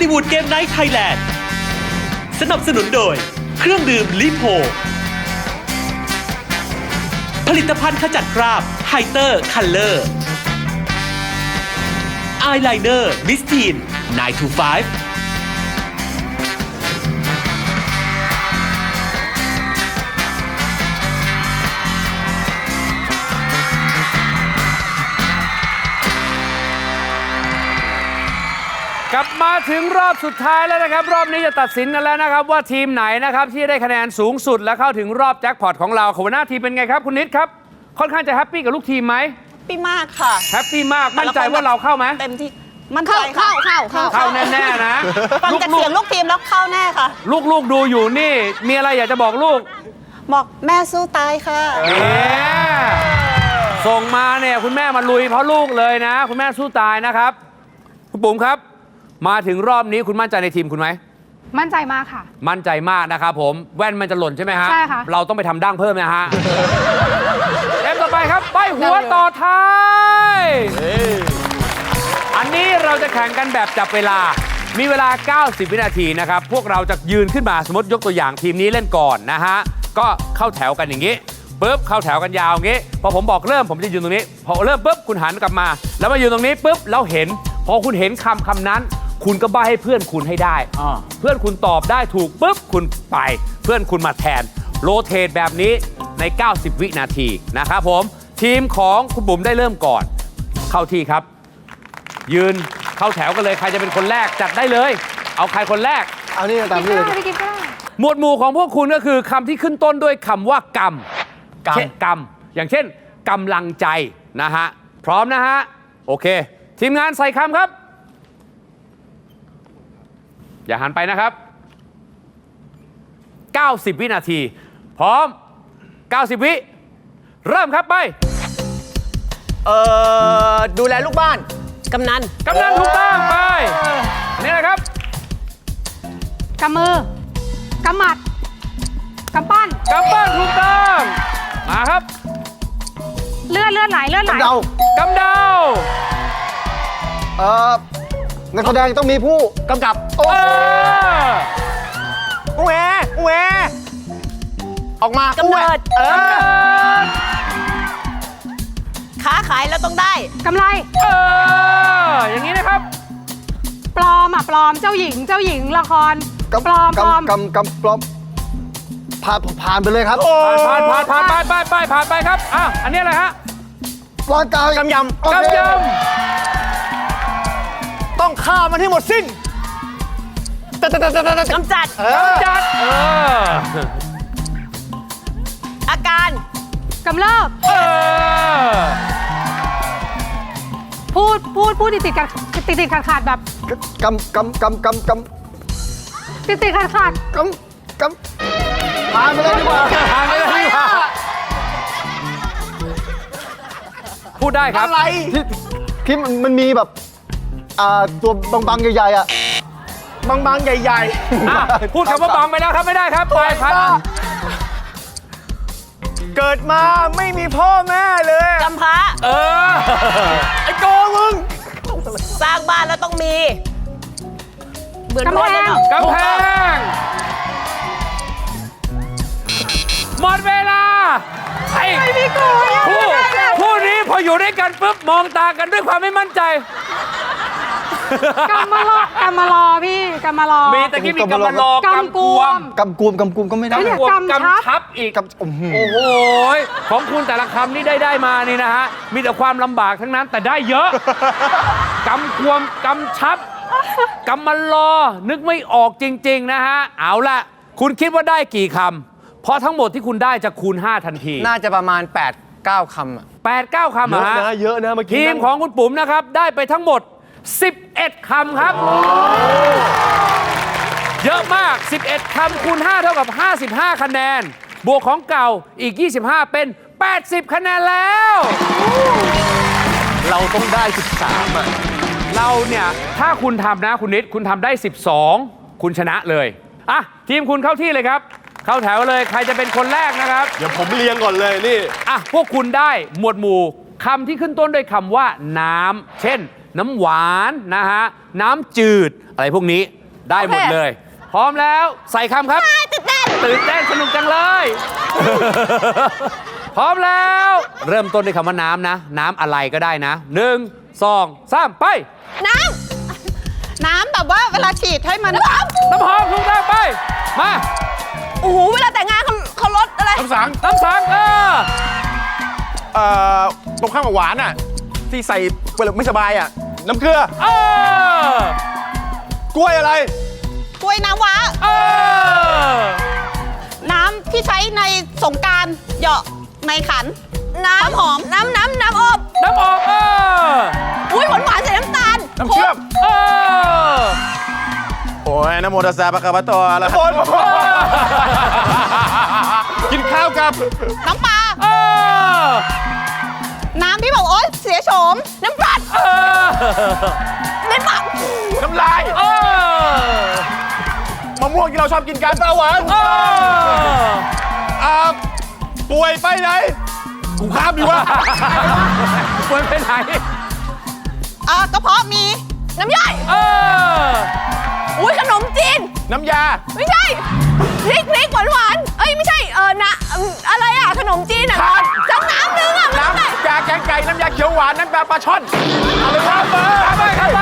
ลีวูดเกมไนท์ไทยแลนด์ สนับสนุนโดย เครื่องดื่มลิโพ ผลิตภัณฑ์ขจัดคราบไฮเตอร์คัลเลอร์อายไลเนอร์มิสทีน925 กลับมาถึงรอบสุดท้ายแล้วนะครับ รอบนี้จะตัดสินกันแล้วนะครับ ว่าทีมไหนนะครับที่ได้คะแนนสูงสุดและเข้าถึงรอบแจ็คพอตของเราหัวหน้าทีมเป็นไงครับ คุณนิดครับ ค่อนข้างจะแฮปปี้กับลูกทีมไหมปี้มากค่ะแฮปปี้มากมั่นใจว่าเราเข้าไหมเต็มที่มั่นใจเข้าค่ะเข้าเข้าเข้าแน่ๆนะฟังลูกจากลูเสีกยงลูกทีมแล้วเข้าแน่ค่ะลูกลูกๆดูอยู่นี่ มีอะไรอยากจะบอกลูก บอกแม่สู้ตายค่ะเนี่ยส่งมาเนี่ยคุณแม่มาลุยเพราะลูกเลยนะ คุณแม่สู้ตายนะครับ คุณปุ๋มครับ มาถึงรอบนี้คุณมั่นใจในทีมคุณไหม มั่นใจมากค่ะ มั่นใจมากนะครับผม แว่นมันจะหล่นใช่ไหมฮะ ใช่ค่ะ เราต้องไปทำดั้งเพิ่มนะฮะเอฟต่อไปครับไปหัวต่อท้าย อันนี้เราจะแข่งกันแบบจับเวลา มีเวลา 90 วินาทีนะครับ พวกเราจะยืนขึ้นมาสมมติยกตัวอย่างทีมนี้เล่นก่อนนะฮะ ก็เข้าแถวกันอย่างนี้ปุ๊บเข้าแถวกันยาวอย่างนี้ พอผมบอกเริ่มผมจะยืนตรงนี้ พอเริ่มปุ๊บคุณหันกลับมา แล้วมายืนตรงนี้ปุ๊บแล้วเห็น พอคุณเห็นคำคำนั้น คุณก็ใบ้ให้เพื่อนคุณให้ได้เพื่อนคุณตอบได้ถูกปุ๊บคุณไป เพื่อนคุณมาแทน โรเตทแบบนี้ใน 90 วินาทีนะครับผม ทีมของคุณบุ๋มได้เริ่มก่อน เข้าที่ครับ ยืนเข้าแถวกันเลยใครจะเป็นคนแรกจัดได้เลย เอาใครคนแรก เอานี่ตามนี่เลยไม่ได้กินก็ได้หมวดหมู่ของพวกคุณก็คือคำที่ขึ้นต้นด้วยคำว่ากรรมกรรม เช่นกรรม อย่างเช่นกำลังใจนะฮะ พร้อมนะฮะ โอเค ทีมงานใส่คำครับ อย่าหันไปนะครับ 90 วินาที พร้อม 90 วิ เริ่มครับไป เอ่อ ดูแลลูกบ้าน กำนันกำนันถูกต้องไป อันนี่นะครับ กำมือกำหมัดกำปั้นกำปั้นถูกต้อง มาครับ เลือดเลือดไหลเลือดไหลเดากำเดา เอ่อ นักแสดงต้องมีผู้กำกับ โอ้เออแหวแหวออกมากำเนิด เออค้าขายแล้วต้องได้ กำไร เออ อย่างนี้นะครับ ปลอมอะปลอมเจ้าหญิง เจ้าหญิงละครกำปลอมปลอมกำกำกำปลอมผ่านผ่านไปเลยครับผ่านผ่านผ่านผ่านไปไปผ่านไปครับอะอันนี้อะไรฮะร่างกายกำยำกำย ต้องฆ่ามันให้หมดสิ้นแต่แต่แต่แต่แต่กำจัด เออำจัดเอออาการกำเริบเออพูดพูดพูดติดติดกันติดติดขาดขาดแบบกำกำกำกำกำติดติดขาดขาดกำกำผ่านไปเลยดีกว่าผ่านไปเลยดีกว่าพูดได้ครับอะไรที่ที่มันมันมีแบบ อ่าตัวบางๆใหญ่ๆอะ บางๆ ใหญ่อะพูดคำว่าบังไปแล้วครับไม่ได้ครับไปพันเกิดมาไม่มีพ่อแม่เลยกำพร้าเออไอ้โกมึงสร้างบ้านแล้วต้องมี เหมือนกำรแพถเลยงเนาะกำแพงหมดเวลาไอ้ไม่มีกูเนี่ยคู่คู่นี้พออยู่ด้วยกันปุ๊บมองตากันด้วยความไม่มั่นใจ กำมารอกำมารอพี่กำมารอมีตะกี้มีกำมารอกำกำกกววมมกำกวมกำกวมก็ไม่ได้เฮ้ยเนี่ย กวมกำชับกำชับอีก กำอื้อหือโอ้โหของคุณแต่ละคำนี่ได้ได้มานี่นะฮะ มีแต่ความลำบากทั้งนั้นแต่ได้เยอะ กำกวมกำชับกำมันรอ นึกไม่ออกจริง ๆ นะฮะ เอาละคุณคิดว่าได้กี่คำ เพราะทั้งหมดที่คุณได้จะคูณ 5 ทันที น่าจะประมาณ 8 9 คำอะ 8 9คำเหรอฮะเยอะนะเมื่อกี้ทีมของคุณปุ๋มนะครับ ได้ไปทั้งหมด 11 คำครับ เยอะมาก 11 คำคูณ 5 เท่ากับ 55 คะแนน บวกของเก่าอีก 25 เป็น 80 คะแนนแล้ว เราต้องได้ 13อะเราเนี่ย ถ้าคุณทำนะคุณนิด คุณทำได้ 12 คุณชนะเลย อะ ทีมคุณเข้าที่เลยครับ เข้าแถวเลยใครจะเป็นคนแรกนะครับ เดี๋ยวผมเรียงก่อนเลยนี่ อะ พวกคุณได้หมวดหมู่คำที่ขึ้นต้นด้วยคำว่าน้ำเช่น น้ำหวานนะฮะน้ำจืดอะไรพวกนี้ได้หมดเลย พร้อมแล้วใส่คำครับตื่นเต้นตื่นเต้นสนุกจังเลย พร้อมแล้ว เริ่มต้นด้วยคำว่าน้ำนะ น้ำอะไรก็ได้นะหนึ่งสองสามไป น้ำน้ำแบบว่าเวลาฉีดให้มันน้น้ำหอมถูกต้องไป มาำโอ้โหเวลาแต่งงานเขาเขาลดอะไรน้ำสังน้ำสังเออเอ่อตรงข้ามกับหวานอะ ที่ใส่เวลาไม่สบายอะ น้ำเกลือ เออกล้วยอะไร กล้วยน้ำว้า เออ น้ำที่ใช้ในสงกรารเหยาะในขัน น้ำหอม น้ำน้ำน้ำอบน้ำออกเออ อุ้ยหวานหวานๆใส่น้ำตาลน้ำเชื่อม เออโอ้ยน้ำโมตัสสะปะกะปะโตอะระหะโอนกินข้าวกับ น้ำปลา เออ น้ำที่บอกโอ๊ยเสียโฉม น้ำปลาเออเล่นปากน้ำลายเออมะม่วงที่เราชอบกินกันตาหวานเอออ่าป่วยไปไหนกูข้ามดีวะควรไปไหนอ่ากระเพาะมี น้ำย่อยเอออุ้ยขนมจีนน้ำยา ไม่ใช่พริกพริกหวานหวานๆเอ้ยไม่ใช่เออนะอืมอะไรอะ ขนมจีนอะทานสักน้ำนึงอะมันต้องได้น้ำยาแกงไก่ น้ำยาเขียวหวาน น้ำยาปลาช่อนอะไรวะเบอร์ไปครับไป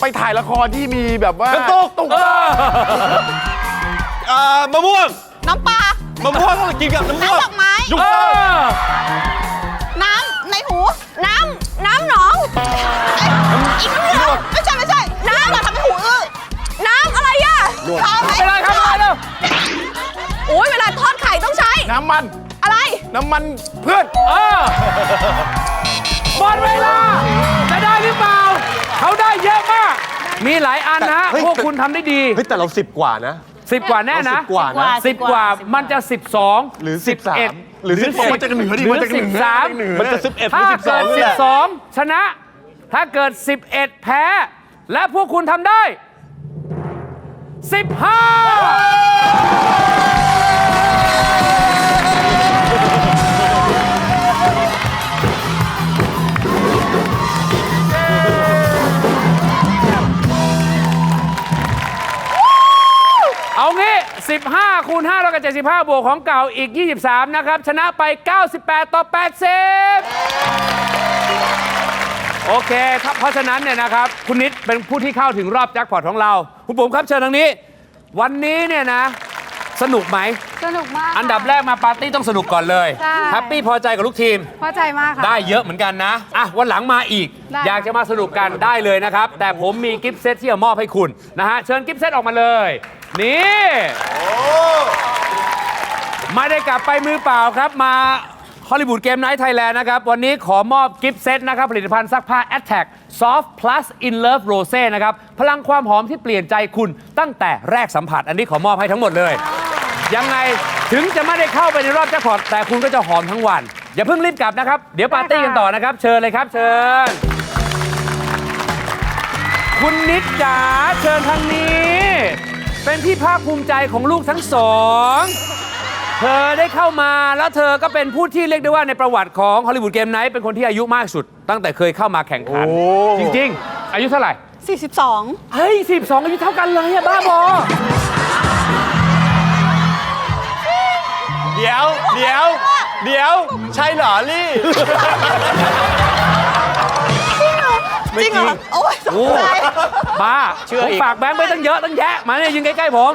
ไปถ่ายละครที่มีแบบว่าเป็นตุ๊กตุ๊กเออเอ่อมะม่วงน้ำปลามะม่วงต้องกินกับน้ำม่วงน้ำดอกไม้เออน้ำในหู น้ำน้ำหนองเอ้ยอีกน้ำเหลืองไม่ใช่ไม่ใช่ น้ำเราทำให้หูอื้อน้ำอะไรอะทำไปเลย น้ำมัน อะไร น้ำมันเพื่อนเออหมดเวลาจะได้หรือเปล่า เขาได้เยอะมาก มีหลายอันนะฮะพวกคุณทำได้ดีเฮ้ยแต่เราสิบกว่านะ สิบกว่าแน่นะสิบกว่านะสิบกว่ามันจะ 12 หรือสิบสามหรือสิบเอ็ดมันจะเหนือดิมันจะเหนือ สิบสาม มันจะสิบเอ็ดถ้าสิบสอเกิงด นี่แหลชนะ ถ้าเกิดสิบเอ็ดแพ้ และพวกคุณทำได้สิบห้า 15คูณ5แล้วกับ75 บวกของเก่าอีก 23 นะครับ ชนะไป 98 ต่อ 80 โอเคครับเพราะฉะนั้นเนี่ยนะครับ คุณนิดเป็นผู้ที่เข้าถึงรอบแจ็คพอตของเรา คุณปุ๋มครับเชิญทางนี้ วันนี้เนี่ยนะ สนุกไหม สนุกมากอันดับแรกมาปาร์ตี้ต้องสนุกก่อนเลยใช่ แฮปปี้พอใจกับลูกทีม พอใจมากค่ะ ได้เยอะเหมือนกันนะ อะ วันหลังมาอีก ได้ อยากจะมาสนุกกันได้เลยนะครับ แต่ผมมีกิฟต์เซตที่จะมอบให้คุณนะฮะ เชิญกิฟต์เซตออกมาเลย นี่ ไม่ได้กลับไปมือเปล่าครับมาฮอลลีวูดเกมไนท์ไทยแลนด์นะครับ วันนี้ขอมอบกิฟต์เซตนะครับ ผลิตภัณฑ์ซักผ้า Attack Soft Plus In Love Rose นะครับ พลังความหอมที่เปลี่ยนใจคุณตั้งแต่แรกสัมผัส อันนี้ขอมอบให้ทั้งหมดเลย ยังไงถึงจะไม่ได้เข้าไปในรอบแจ็คพอตแต่คุณก็จะหอมทั้งวัน อย่าเพิ่งรีบกลับนะครับ เดี๋ยวปาร์ตี้กันต่อนะครับ เชิญเลยครับ เชิญ คุณนิดจ๋าเชิญทางนี้ เป็นที่ภาคภูมิใจของลูกทั้งสอง เธอได้เข้ามาแล้วเธอก็เป็นผู้ที่เรียกได้ว่าในประวัติของฮอลลีวูดเกมไนท์เป็นคนที่อายุมากสุด ตั้งแต่เคยเข้ามาแข่งขัน จริง ๆ อายุเท่าไหร่ 42 เฮ้ย12 อายุเท่ากันเลยอะบ้าบอ เดี๋ยว เดี๋ยว เดี๋ยว ใช่เหรอลี่ จริงเหรอ โอ้ยสงโอ้สัยบ้าเชื่ออีกผมฝากแบงค์ไปตั้งเยอะตั้งแยะ มาเนี่ยยืนใกล้ๆผม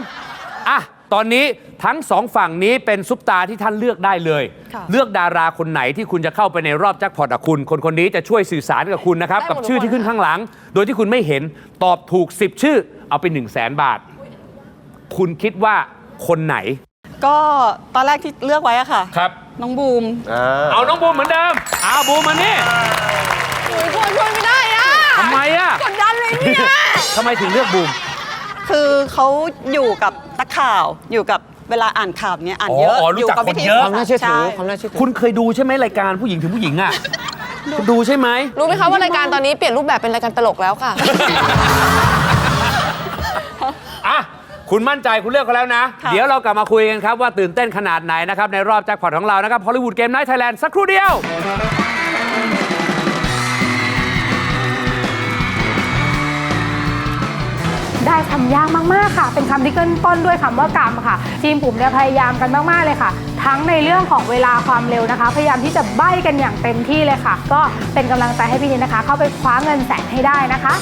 อะ ตอนนี้ทั้งสองฝั่งนี้เป็นซุปตาที่ท่านเลือกได้เลย เลือกดาราคนไหนที่คุณจะเข้าไปในรอบแจ็คพอตกับคุณ คนคนนี้จะช่วยสื่อสารกับคุณนะครับ กับชื่อที่ขึ้นข้างหลัง โดยที่คุณไม่เห็นตอบถูก 10 ชื่อ เอาไป1 0 0 0 0แสนบาท คุณคิดว่าคนไหนก็ตอนแรกที่เลือกไว้อะค่ะ ครับ น้องบูมเอาน้องบูมเหมือนเดิมเอาบูมมานี่โอ้ยช่วยช่วยไม่ได้อะ ทำไมอะกดดันเลยเนี่ย ทำไมถึงเลือกบูม คือเขาอยู่กับนักข่าวอยู่กับเวลาอ่านข่าวเนี่ยอ่านเยอะอ๋อรู้จักยู่คนเยอะวิทาศสตร์ใช่คุณเคยดูใช่ไหมรายการผู้หญิงถึงผู้หญิงอะดูใช่ไหมรู้ไหมคะว่ารายการตอนนี้เปลี่ยนรูปแบบเป็นรายการตลกแล้วค่ะอะคุณมั่นใจคุณเลือกเขาแล้วนะค่ะเดี๋ยวเรากลับมาคุยกันครับว่าตื่นเต้นขนาดไหนนะครับในรอบแจ็คพอตของเรานะครับฮอลลีวูดเกมไนท์ไทยแลนด์สักครู่เดียว ได้คำยากมากๆค่ะ เป็นคำที่ขึ้นต้นด้วยคำว่ากรรมค่ะ ทีมผมเนี่ยพยายามกันมากๆเลยค่ะ ทั้งในเรื่องของเวลาความเร็วนะคะ พยายามที่จะใบ้กันอย่างเต็มที่เลยค่ะ ก็เป็นกำลังใจให้พี่นิดนะคะ เข้าไปคว้าเงินแสนให้ได้นะคะ